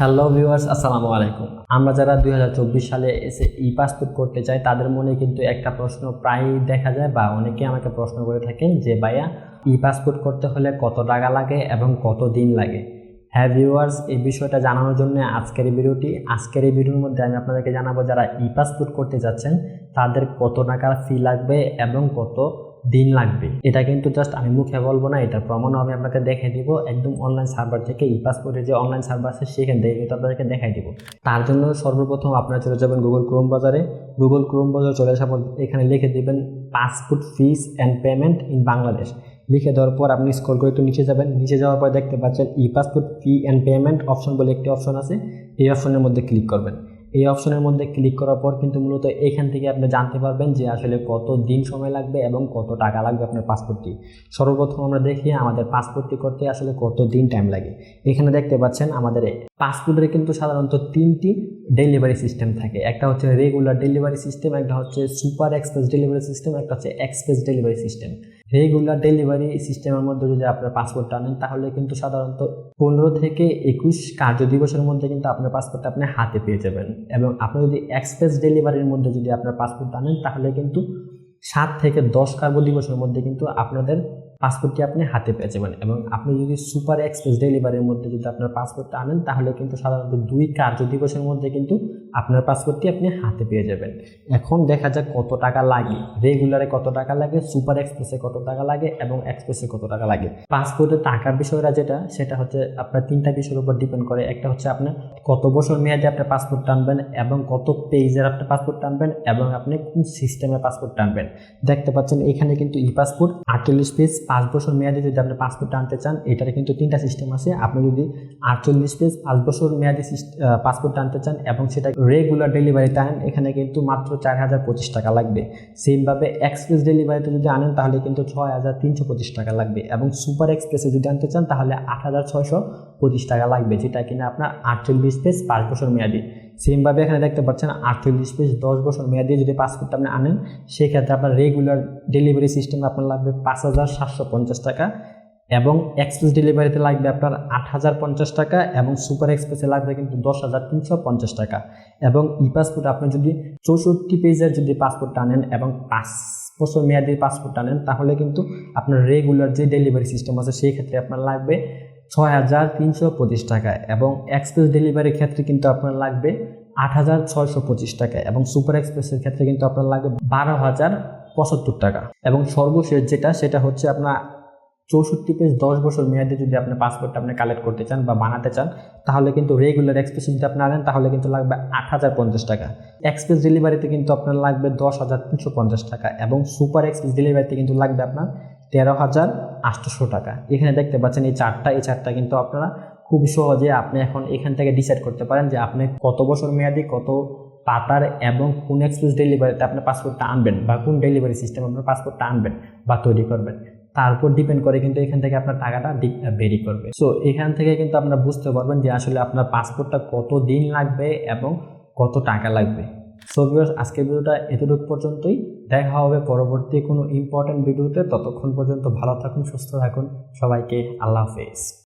Hello viewers আসসালামু আলাইকুম। আমরা যারা দু হাজার চব্বিশ সালে এসে ই পাসপোর্ট করতে চাই, তাদের মনে কিন্তু একটা প্রশ্ন প্রায়ই দেখা যায় বা অনেকে আমাকে প্রশ্ন করে থাকেন যে, ভাইয়া, ই পাসপোর্ট করতে হলে কত টাকা লাগে এবং কত দিন লাগে? হ্যাঁ ভিউয়ার্স এই বিষয়টা জানানোর জন্য আজকের ভিডিওটি, আজকের এই ভিডিওর মধ্যে আমি আপনাদেরকে জানাব যারা ই পাসপোর্ট করতে যাচ্ছেন, তাদের কত টাকার ফি লাগবে এবং কত দিন লাগবে। এটা কিন্তু জাস্ট আমি মুখে বলব না, এটা প্রমাণও আমি আপনাকে দেখে দিব। একদম অনলাইন সার্ভার থেকে ই পাসপোর্টের যে অনলাইন সার্ভার আছে, সেখান থেকে কিন্তু আপনাদেরকে দেখাই দিব। তার জন্য সর্বপ্রথম আপনারা চলে যাবেন গুগল ক্রোম বাজারে। গুগল ক্রোম বাজারে চলে আসার পর এখানে লিখে দিবেন passport fees and payment in Bangladesh লিখে দেওয়ার পর আপনি স্ক্রল করে একটু নিচে যাবেন। নিচে যাওয়ার পর দেখতে পাচ্ছেন E passport fee and payment option বলে একটি অপশন আছে। এই অপশনের মধ্যে ক্লিক করবেন। এই অপশনের মধ্যে ক্লিক করার পর কিন্তু মূলত এখান থেকে আপনি জানতে পারবেন যে আসলে কত দিন সময় লাগবে এবং কত টাকা লাগবে আপনার পাসপোর্টটি। সর্বপ্রথম আমরা দেখি আমাদের পাসপোর্টটি করতে আসলে কত দিন টাইম লাগে। এখানে দেখতে পাচ্ছেন আমাদের পাসপোর্টের কিন্তু সাধারণত তিনটি ডেলিভারি সিস্টেম থাকে। একটা হচ্ছে রেগুলার ডেলিভারি সিস্টেম একটা হচ্ছে সুপার এক্সপ্রেস ডেলিভারি সিস্টেম একটা হচ্ছে express delivery system regular delivery সিস্টেমের মধ্যে যদি আপনার পাসপোর্টটা আনেন, তাহলে কিন্তু সাধারণত পনেরো থেকে একুশ কার্য দিবসের মধ্যে কিন্তু আপনার পাসপোর্টটা আপনি হাতে পেয়ে যাবেন। এবং আপনি যদি এক্সপ্রেস ডেলিভারির মধ্যে যদি আপনার পাসপোর্ট আনেন, তাহলে কিন্তু সাত থেকে দশ কার্য দিবসের মধ্যে কিন্তু আপনাদের পাসপোর্টটি আপনি হাতে পেয়ে যাবেন এবং আপনি যদি সুপার এক্সপ্রেস ডেলিভারির মধ্যে যদি আপনার পাসপোর্টটা আনেন, তাহলে কিন্তু সাধারণত দুই কার্য দিবসের মধ্যে কিন্তু আপনার পাসপোর্টটি আপনি হাতে পেয়ে যাবেন। এখন দেখা যাক কত টাকা লাগে। রেগুলারে কত টাকা লাগে, সুপার এক্সপ্রেসে কত টাকা লাগে এবং এক্সপ্রেসে কত টাকা লাগে। পাসপোর্টের টাকার বিষয়টা যেটা, সেটা হচ্ছে আপনার তিনটা বিষয়ের উপর ডিপেন্ড করে। একটা হচ্ছে আপনার কত বছর মেয়াদে আপনার পাসপোর্ট টানবেন এবং কত পেজের আপনার পাসপোর্ট টানবেন এবং আপনি কোন সিস্টেমে পাসপোর্ট টানবেন। দেখতে পাচ্ছেন এখানে কিন্তু ই পাসপোর্ট আটচল্লিশ পেজ পাঁচ বছর মেয়াদে যদি আপনি পাসপোর্ট টানতে চান, এটার কিন্তু তিনটা সিস্টেম আছে। আপনি যদি আটচল্লিশ পেজ পাঁচ বছর মেয়াদে পাসপোর্ট টানতে চান এবং সেটা রেগুলার ডেলিভারি টাইম এখানে কিন্তু মাত্র চার হাজার পঁচিশ টাকা লাগবে। সেমভাবে এক্সপ্রেস ডেলিভারিতে যদি আনেন, তাহলে কিন্তু ছয় হাজার তিনশো পঁচিশ টাকা লাগবে এবং সুপার এক্সপ্রেসে যদি আনতে চান, তাহলে আট হাজার ছয়শো পঁচিশ টাকা লাগবে, যেটা কিনা আপনার আটচল্লিশ পেজ পাঁচ বছর মেয়াদি। সেমভাবে এখানে দেখতে পাচ্ছেন আটচল্লিশ পেজ, দশ বছর মেয়াদি যদি পাসপোর্ট আপনি আনেন, সেক্ষেত্রে আপনার রেগুলার ডেলিভারি সিস্টেম আপনার লাগবে পাঁচ হাজার সাতশো পঞ্চাশ টাকা এবং এক্সপ্রেস ডেলিভারিতে লাগবে আপনার আট হাজার পঞ্চাশ টাকা এবং সুপার এক্সপ্রেসে লাগবে কিন্তু দশ হাজার তিনশো পঞ্চাশ টাকা এবং ই পাসপোর্ট আপনি যদি চৌষট্টি পেজের যদি পাসপোর্ট আনেন এবং পাঁচ বছর মেয়াদি পাসপোর্ট আনেন তাহলে কিন্তু আপনার রেগুলার যে ডেলিভারি সিস্টেম আছে, সেই ক্ষেত্রে আপনার লাগবে ছয় হাজার তিনশো পঁচিশ টাকা এবং এক্সপ্রেস ডেলিভারির ক্ষেত্রে কিন্তু আপনার লাগবে আট হাজার ছয়শো পঁচিশ টাকা এবং সুপার এক্সপ্রেসের ক্ষেত্রে কিন্তু আপনার লাগবে বারো হাজার পঁচাত্তর টাকা। এবং সর্বশেষ যেটা, সেটা হচ্ছে আপনার চৌষট্টি পেজ দশ বছর মেয়াদে যদি আপনি পাসপোর্টটা আপনি কালেক্ট করতে চান বা বানাতে চান, তাহলে কিন্তু রেগুলার এক্সপ্রেস যদি আপনি আনেন, তাহলে কিন্তু লাগবে আট হাজার পঞ্চাশ টাকা। এক্সপ্রেস ডেলিভারিতে কিন্তু আপনার লাগবে দশ হাজার তিনশো পঞ্চাশ টাকা এবং সুপার এক্সপ্রেস ডেলিভারিতে কিন্তু লাগবে আপনার তেরো হাজার আটশোশো টাকা। এখানে দেখতে পাচ্ছেন এই চারটা এই চারটা কিন্তু আপনারা খুব সহজে আপনি এখন এখান থেকে ডিসাইড করতে পারেন যে আপনি কত বছর মেয়াদি, কত পাতার এবং কোন এক্সপ্রেস ডেলিভারিতে আপনি পাসপোর্টটা আনবেন বা কোন ডেলিভারি সিস্টেম আপনার পাসপোর্টটা আনবেন বা তৈরি করবেন। তারপর ডিপেন্ড করে কিন্তু এখান থেকে আপনার টাকাটা বেরি করবে। সো এখান থেকে কিন্তু আপনারা বুঝতে পারবেন যে আসলে আপনার পাসপোর্টটা কত দিন লাগবে এবং কত টাকা লাগবে। সো ভিউয়ার্স আজকের ভিডিওটা এতটুকু পর্যন্তই। দেখা হবে পরবর্তী কোনো ইম্পর্টেন্ট ভিডিওতে ততক্ষণ পর্যন্ত ভালো থাকুন, সুস্থ থাকুন। সবাইকে আল্লাহ হাফেজ।